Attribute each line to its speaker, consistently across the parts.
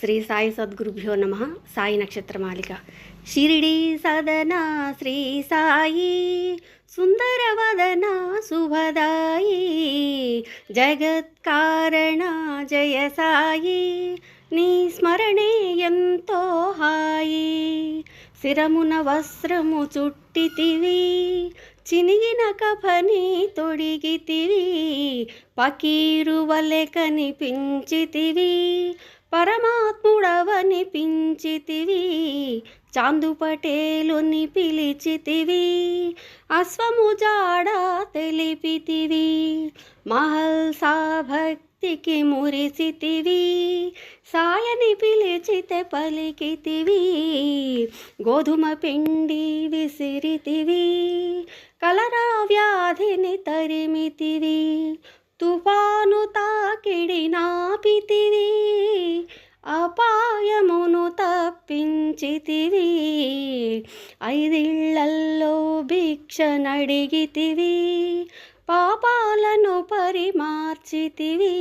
Speaker 1: శ్రీ సాయి సద్గురుభ్యో నమ. సాయి నక్షత్రమాలిక షిరిడి సదన శ్రీ సాయి. సుందరవదన శుభదాయి జగత్కారణ జయ సాయి. నీ స్మరణే ఎంతో హాయి. శిరమున వస్త్రము చుట్టితివి. చినిగిన కఫని తొడిగితివి. పకీరు వలె కనిపించితివి. పరమాత్ముడవనిపించితివి చాందు పటేలుని పిలిచితివి అశ్వము జాడ తెలిపితివి మహల్సా భక్తికి మురిసితివి సాయని పిలిచితే పలికితివి గోధుమ పిండి విసిరితివి కలరా వ్యాధిని తరిమితివి తుఫాను తాకిడి నాపితివి. అపాయమును తప్పించితివి. ఐదిళ్ళల్లో భిక్ష నడిగితివి. పాపాలను పరిమార్చితివి.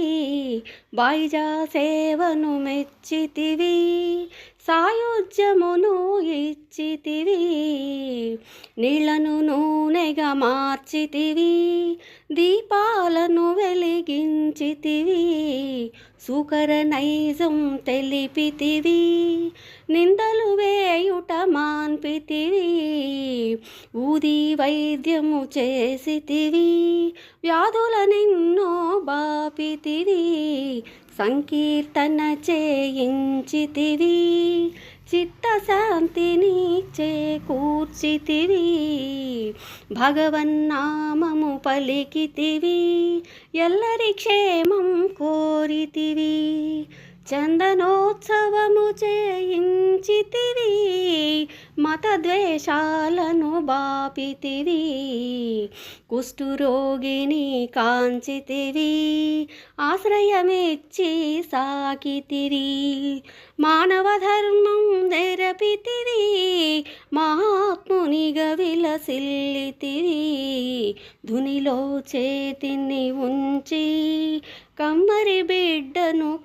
Speaker 1: బైజా సేవను మెచ్చితివి. సాయుధ్యమును ఇచ్చితివి. నీళ్ళను నూనెగా మార్చితివి. దీపాలను వెలిగించితివి. సుకర నైజం తెలిపితివి నిందలు వేయుట మాన్పితివి ఊది వైద్యము చేసితివి వ్యాధుల నిన్నో బాపితివి సంకీర్తన చేయించితివి. చిత్తశాంతిని చేకూర్చితివి భగవన్నామము పలికితివి. ఎల్లరి క్షేమం కోరితివి. చందనోత్సవము చేయించితివి. మతద్వేషాలను బాపితివి కుష్ఠురోగిని కాంచితివి ఆశ్రయమిచ్చి సాకితిరి మానవ ధర్మం నెరపితివి మహాత్మునిగా విలసిల్లితివి ధునిలో చేతిని ఉంచి కమ్మరి బిడ్డ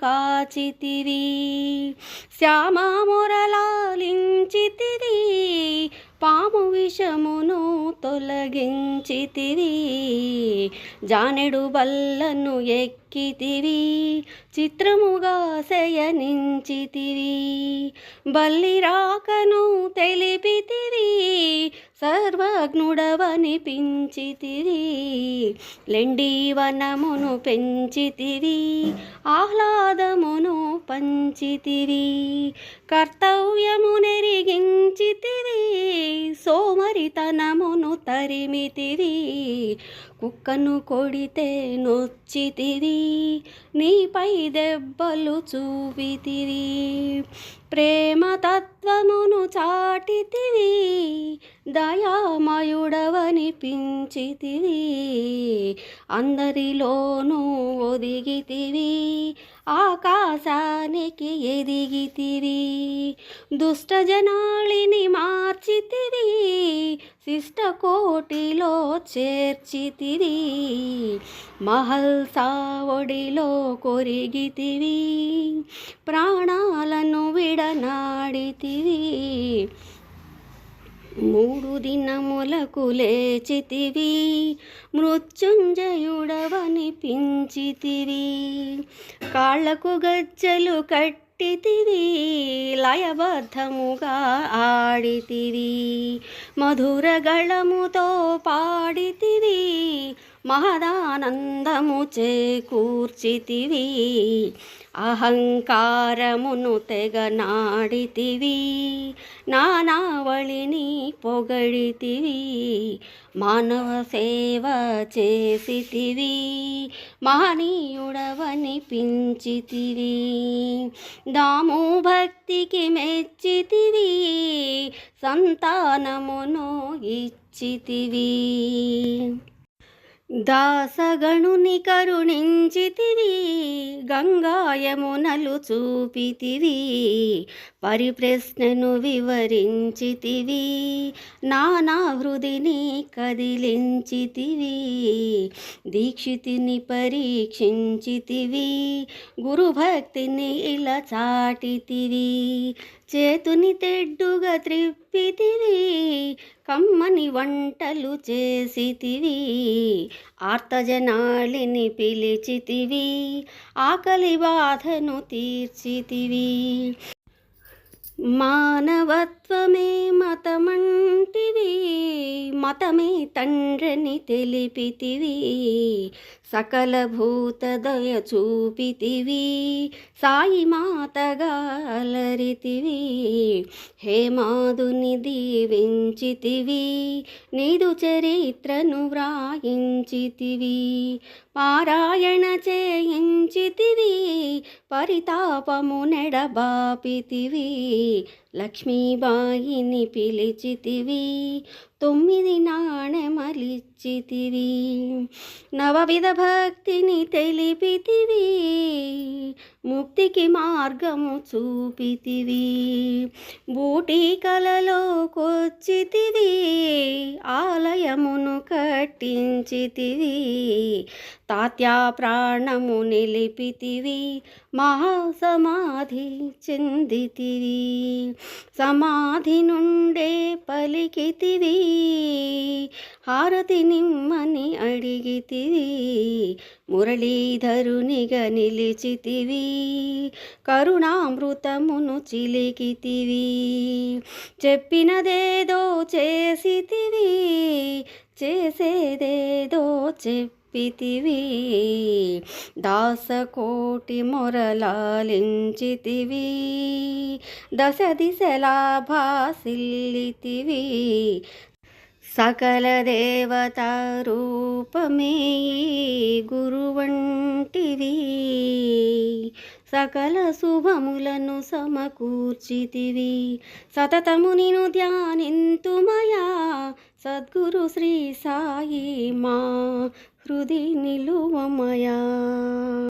Speaker 1: కాచితివి. శ్యామ మురళాలించితివి. పాము విషమును తొలగించితివి. జానెడు బల్లను ఎక్కితివి చిత్రముగా శయనించితివి బల్లి రాకను తెలిపితివి సర్వజ్ఞుడవనిపించితివి లెండి వనమును పెంచితివి ఆహ్లాదమును పంచితివి. కర్తవ్యము నెరిగించితివి సోమరితనమును తరిమితివి. కుక్కను కొడితే నొచ్చితిరి నీపై దెబ్బలు చూపితిరి. ప్రేమ తత్ తత్వమును చాటితివి దయామయుడవనిపించితివి అందరిలోనూ ఒదిగితివి ఆకాశానికి ఎదిగితివి దుష్టజనాళిని మార్చితివి శిష్టకోటిలో చేర్చితివి మహల్ ఒడిలో కొరిగితివి ప్రాణాలను విడనాడితి విడనాడితివి మూడు దినములకు లేచితివి. మృత్యుంజయుడవని పించితివి. కాళ్ళకు గజ్జలు కట్టితివి. లయబద్ధముగా ఆడితివి. మధుర గళముతో పాడితివి. మహదానందము చేకూర్చితివి అహంకారమును తెగ నాడితివి నానావళిని పొగడితివి మానవ సేవ చేసితివి మహనీయుడవనిపించితివి దాము భక్తికి మెచ్చితివి సంతానమును ఇచ్చితివి. దాసగణుని కరుణించితివి గంగాయమునలు చూపితివి పరిప్రశ్నను వివరించితివి నానా హృదిని కదిలించితివి దీక్షితిని పరీక్షించితివి గురుభక్తిని ఇలా చాటితివి చేతుని తెడ్డుగా త్రిప్పితివి కమ్మని వంటలు చేసితివి ఆర్తజనాళిని పిలిచితివి ఆకలి బాధను తీర్చితివి. మానవత్వమే మతమంటివి మతమే తండ్రిని తెలిపితివి సకల భూత దయ చూపితివి సాయి మాతగా అలరితివి హేమాదుని దీవించితివి నీదు చరిత్రను వ్రాయించితివి పారాయణ చేయించితివి పరితాపము నెడబాపితివి. లక్ష్మీబాయిని పిలిచితివి తొమ్మిది నాణెమలిచ్చితివి నవవిధ భక్తిని తెలిపితివి. ముక్తికి మార్గము చూపితివి. బూటి కలలో కొచ్చితివి ఆలయమును కట్టించితివి. తాత్యా ప్రాణము నిలిపితివి. మహాసమాధి చెందితివి. సమాధి నుండే పలికితివి. హారతి నిమ్మని అడిగితివి మురళీధరునిగా నిలిచితివి కరుణామృతమును చిలికితివి చెప్పినదేదో చేసితివి చేసేదేదో చెప్పితివి దాసకోటి మొరలాలించితివి దశ దిశలా భాసిల్లితివి సకల దేవతా గురువంటివి సకల శుభములను సమకూర్చితివి. సతతము నిను ధ్యానింతుమయా సద్గురు శ్రీ సాయి మా హృది నిలువమయా.